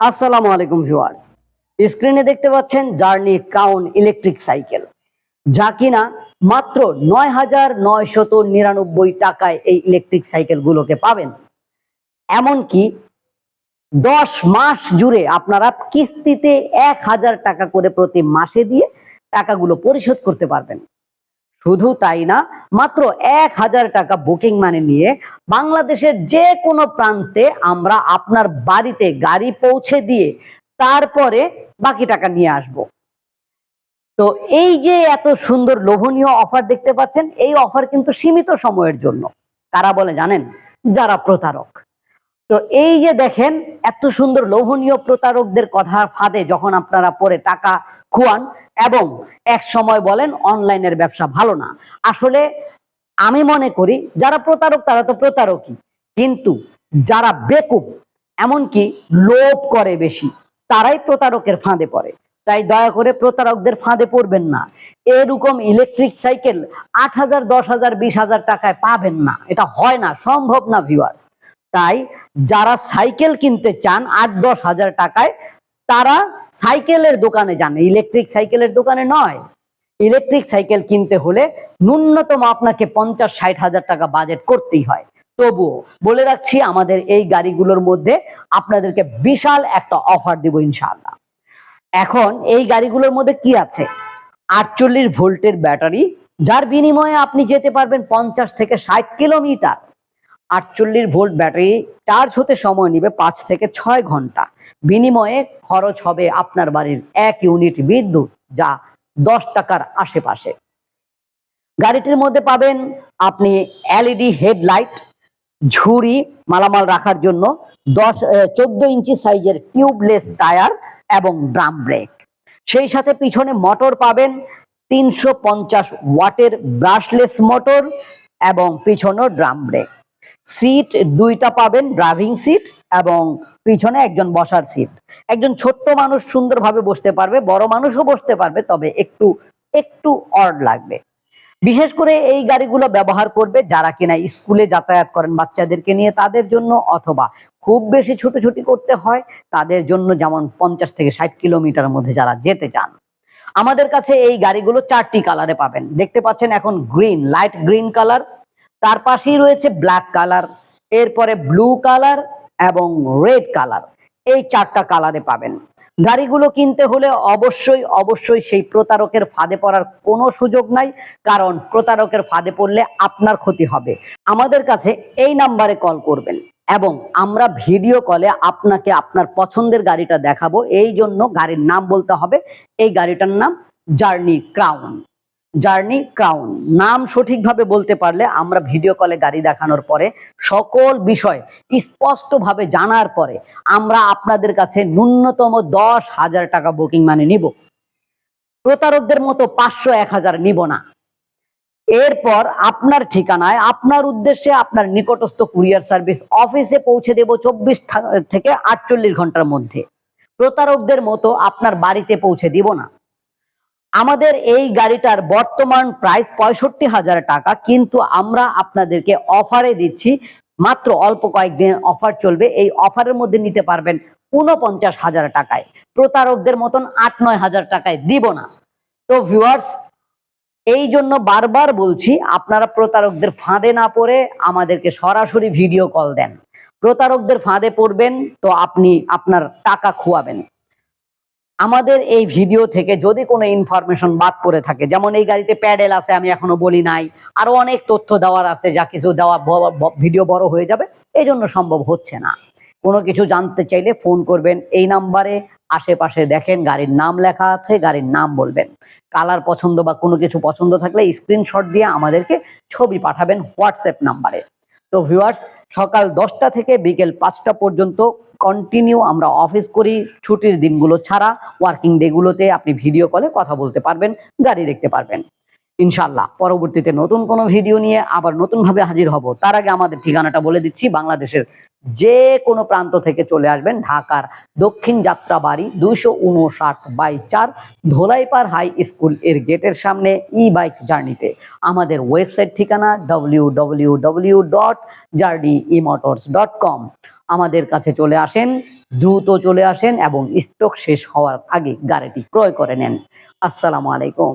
আসসালামু আলাইকুম ভিউয়ার্স। স্ক্রিনে দেখতে পাচ্ছেন জার্নি কাউন ইলেকট্রিক সাইকেল। যা কিনা মাত্র নয় হাজার নয়শত নিরানব্বই টাকায় এই ইলেকট্রিক সাইকেল গুলোকে পাবেন। এমনকি দশ মাস জুড়ে আপনারা কিস্তিতে এক হাজার টাকা করে প্রতি মাসে দিয়ে টাকাগুলো পরিশোধ করতে পারবেন। শুধু তাই না, মাত্র এক হাজার টাকা বুকিং মানে নিয়ে বাংলাদেশের যে কোনো প্রান্তে আমরা আপনার বাড়িতে গাড়ি পৌঁছে দিয়ে তারপরে বাকি টাকা নিয়ে আসব। তো এই যে এত সুন্দর লোভনীয় অফার দেখতে পাচ্ছেন, এই অফার কিন্তু সীমিত সময়ের জন্য। কারা বলে জানেন? যারা প্রতারক। তো এই যে দেখেন, এত সুন্দর লোভনীয় প্রতারকদের কথার ফাঁদে যখন আপনারা পরে টাকা খুয়ান এবং এক সময় বলেন অনলাইনের ব্যবসা ভালো না। আসলে আমি মনে করি যারা প্রতারক তারা তো প্রতারকই। কিন্তু যারা বেকুব, এমনকি লোভ করে বেশি, তারাই প্রতারকের ফাঁদে পড়ে। তাই দয়া করে প্রতারকদের ফাঁদে পড়বেন না। এরকম ইলেকট্রিক সাইকেল আট হাজার, দশ হাজার, বিশ হাজার টাকায় পাবেন না। এটা হয় না, সম্ভব না ভিউয়ার্স তাই যারা সাইকেল কিনতে চান, আট, দশ হাজার টাকায়, তারা সাইকেলের দোকানে যান। ইলেকট্রিক সাইকেলের দোকানে নয়। ইলেকট্রিক সাইকেল কিনতে হলে ন্যূনতম আপনাকে পঞ্চাশ, ষাট হাজার টাকা বাজেট করতেই হয়। তবুও বলে রাখছি, আমাদের এই গাড়িগুলোর মধ্যে আপনাদেরকে বিশাল একটা অফার দিব ইনশাআল্লাহ। এখন এই গাড়িগুলোর মধ্যে কি আছে? আটচল্লিশ ভোল্টের ব্যাটারি, যার বিনিময়ে আপনি যেতে পারবেন পঞ্চাশ থেকে ষাট কিলোমিটার। আটচল্লিশ ভোল্ট ব্যাটারি, চার্জ হতে সময় নেবে পাঁচ থেকে ছয় ঘণ্টা। বিনিময়ে খরচ হবে আপনার বাড়ির এক ইউনিট বিদ্যুৎ যা দশ টাকার আশেপাশে। গাড়িটির মধ্যে পাবেন আপনি এলইডি হেডলাইট, ঝুড়ি মালামাল রাখার জন্য দশ চোদ্দ ইঞ্চি সাইজের টিউবলেস টায়ার এবং ড্রাম ব্রেক। সেই সাথে পিছনে মোটর পাবেন তিনশো পঞ্চাশ ওয়াটের ব্রাশলেস মোটর এবং পিছনেও ড্রাম ব্রেক। সিট দুইটা পাবেন ড্রাইভিং সিট এবং পিছনে একজন বসার সিট একজন ছোট্ট মানুষ সুন্দরভাবে বসতে পারবে, বড় মানুষও বসতে পারবে, তবে একটু একটু অড লাগবে। বিশেষ করে এই গাড়িগুলো ব্যবহার করবে যারা কিনা স্কুলে যাতায়াত করেন বাচ্চাদেরকে নিয়ে তাদের জন্য, অথবা খুব বেশি ছুটোছুটি করতে হয় তাদের জন্য যেমন পঞ্চাশ থেকে ষাট কিলোমিটার মধ্যে যারা যেতে চান। আমাদের কাছে এই গাড়িগুলো চারটি কালারে পাবেন। দেখতে পাচ্ছেন এখন গ্রিন লাইট গ্রিন কালার তার পাশেই রয়েছে ব্ল্যাক কালার এরপরে ব্লু কালার এবং রেড কালার এই চারটা কালারে পাবেন। গাড়িগুলো কিনতে হলে অবশ্যই অবশ্যই সেই প্রতারকের ফাঁদে পড়ার কোনো সুযোগ নাই, কারণ প্রতারকের ফাঁদে পড়লে আপনার ক্ষতি হবে। আমাদের কাছে এই নাম্বারে কল করবেন এবং আমরা ভিডিও কলে আপনাকে আপনার পছন্দের গাড়িটা দেখাবো। এই জন্য গাড়ির নাম বলতে হবে। এই গাড়িটার নাম জার্নি ক্রাউন জার্নি ক্রাউন। নাম সঠিকভাবে বলতে পারলে আমরা ভিডিও কলে গাড়ি দেখানোর পরে সকল বিষয় স্পষ্টভাবে জানার পরে আমরা আপনাদের কাছে ন্যূনতম দশ হাজার টাকা বুকিং মানে নিব। প্রতারকদের মতো পাঁচশো এক হাজার নিব না। এরপর আপনার ঠিকানায়, আপনার উদ্দেশ্যে আপনার নিকটস্থ কুরিয়ার সার্ভিস অফিসে পৌঁছে দেব চব্বিশ থেকে আটচল্লিশ ঘণ্টার মধ্যে। প্রতারকদের মতো আপনার বাড়িতে পৌঁছে দিব না। আমাদের এই গাড়িটার বর্তমান প্রাইস পঁয়ষট্টি হাজার টাকা, কিন্তু আমরা আপনাদেরকে অফারে দিচ্ছি, মাত্র অল্প কয়েকদিন অফার চলবে, এই অফারের মধ্যে নিতে পারবেন উনপঞ্চাশ হাজার টাকায়। প্রতারকদের মতন আট নয় হাজার টাকায় দিব না। তো ভিউয়ার্স এই জন্য বারবার বলছি, আপনারা প্রতারকদের ফাঁদে না পড়ে আমাদেরকে সরাসরি ভিডিও কল দেন। প্রতারকদের ফাঁদে পড়বেন, তো আপনি আপনার টাকা খোয়াবেন। আমাদের এই ভিডিও থেকে যদি কোনো ইনফরমেশন বাদ পড়ে থাকে, যেমন এই গাড়িতে প্যাডেল আছে, আমি এখনও বলি নাই, আরও অনেক তথ্য দেওয়ার আছে, যা কিছু দেওয়া ভিডিও বড় হয়ে যাবে, এই জন্য সম্ভব হচ্ছে না। কোনো কিছু জানতে চাইলে ফোন করবেন, এই নাম্বারে আশেপাশে দেখেন, গাড়ির নাম লেখা আছে, গাড়ির নাম বলবেন। কালার পছন্দ বা কোনো কিছু পছন্দ থাকলে স্ক্রিনশট দিয়ে আমাদেরকে ছবি পাঠাবেন হোয়াটসঅ্যাপ নাম্বারে তো ভিউয়ার্স সকাল দশটা থেকে বিকেল পাঁচটা পর্যন্ত কন্টিনিউ আমরা অফিস করি। ছুটির দিনগুলো ছাড়া ওয়ার্কিং ডেগুলোতে আপনি ভিডিও কলে কথা বলতে পারবেন, গাড়ি দেখতে পারবেন। ইনশাল্লাহ পরবর্তীতে নতুন কোনো ভিডিও নিয়ে আবার নতুনভাবে হাজির হব। তার আগে আমাদের ঠিকানাটা বলে দিচ্ছি, বাংলাদেশের যে কোনো প্রান্ত থেকে চলে আসবেন ঢাকার দক্ষিণ যাত্রা বাড়ি দুইশো উনষাট বাই চার ধোলাইপার হাই স্কুলের গেটের সামনে ই বাইক জার্নিতে আমাদের ওয়েবসাইট ঠিকানা W W W dot Journey eMotors dot com আমাদের কাছে চলে আসেন, দ্রুত চলে আসেন এবং স্টক শেষ হওয়ার আগে গাড়িটি ক্রয় করে নেন। আসসালামু আলাইকুম।